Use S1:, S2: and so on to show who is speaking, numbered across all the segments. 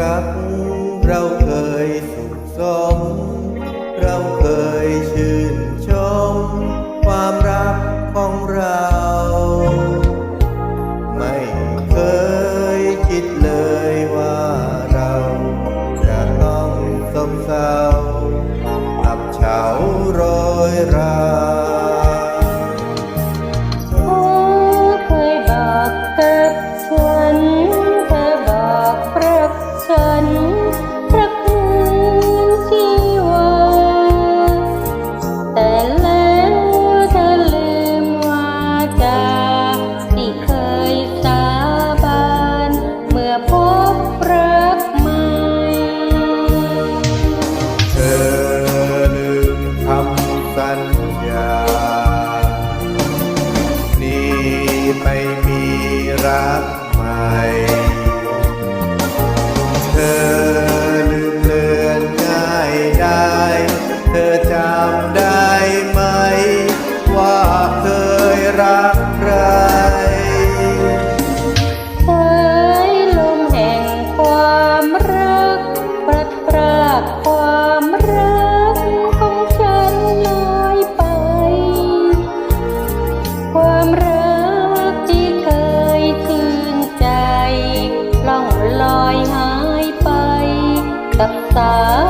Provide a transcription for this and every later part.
S1: รัก
S2: เราเคยสุ
S1: ขสม เราเคย
S2: ชื่นชม ความรักของเรา
S1: ไม่
S2: มีรักใหม่ Tớ.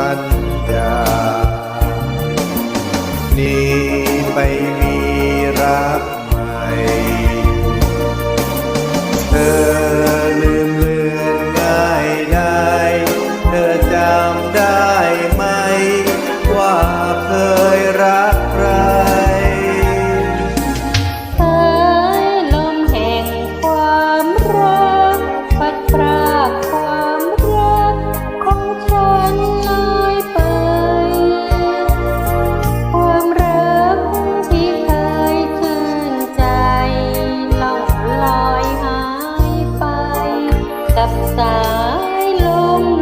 S2: but xài lông